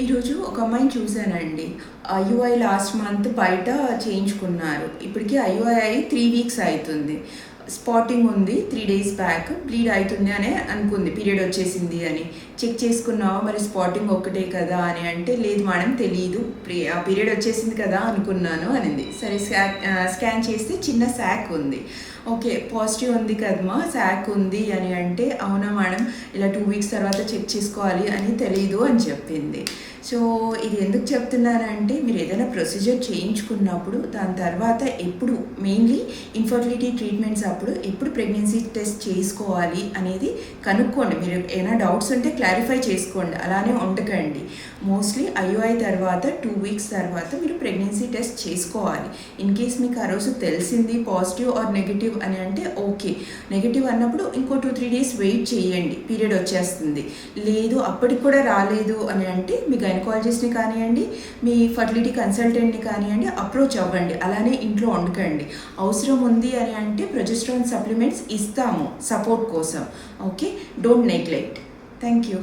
ఈరోజు ఒక అమ్మాయిని చూశానండి. ఐయుఐ లాస్ట్ మంత్ బయట చేయించుకున్నారు. ఇప్పటికి ఐయుఐ త్రీ వీక్స్ అవుతుంది. స్పాటింగ్ ఉంది త్రీ డేస్ బ్యాక్ బ్లీడ్ అవుతుంది అని అనుకుంది. పీరియడ్ వచ్చేసింది అని. చెక్ చేసుకున్నావా? మరి స్పాటింగ్ ఒక్కటే కదా అని అంటే లేదు మేడం తెలియదు ఆ పీరియడ్ వచ్చేసింది కదా అనుకున్నాను అనింది. సరే స్కాన్ స్కాన్ చేస్తే చిన్న శాక్ ఉంది. ఓకే పాజిటివ్ ఉంది కదమ్మా శాక్ ఉంది అని అంటే అవునా మేడం? ఇలా టూ వీక్స్ తర్వాత చెక్ చేసుకోవాలి అని తెలీదు అని చెప్పింది. సో ఇది ఎందుకు చెప్తున్నానంటే మీరు ఏదైనా ప్రొసీజర్ చేయించుకున్నప్పుడు దాని తర్వాత ఎప్పుడు మెయిన్లీ ఇన్ఫర్టిలిటీ ట్రీట్మెంట్స్ అప్పుడు ఎప్పుడు ప్రెగ్నెన్సీ టెస్ట్ చేసుకోవాలి అనేది కనుక్కోండి. మీరు ఏమైనా డౌట్స్ ఉంటే క్లారిఫై చేసుకోండి. అలానే ఉండకండి. మోస్ట్లీ ఐఓఐ తర్వాత టూ వీక్స్ తర్వాత మీరు ప్రెగ్నెన్సీ టెస్ట్ చేసుకోవాలి. ఇన్ కేస్ మీకు ఆ రోజు తెలిసింది పాజిటివ్ ఆర్ నెగిటివ్ అని అంటే ఓకే. నెగిటివ్ అన్నప్పుడు ఇంకో టూ త్రీ డేస్ వెయిట్ చేయండి. పీరియడ్ వచ్చేస్తుంది. లేదు అప్పటికి కూడా రాలేదు అని అంటే మీ గైనకాలజిస్ట్ని కానివ్వండి మీ ఫర్టిలిటీ కన్సల్టెంట్ని కానివ్వండి అప్రోచ్ అవ్వండి. అలానే ఇంట్లో వండుకండి. అవసరం ఉంది అని అంటే ప్రొజెస్ట్రాన్ సప్లిమెంట్స్ ఇస్తాము సపోర్ట్ కోసం. Okay don't neglect thank you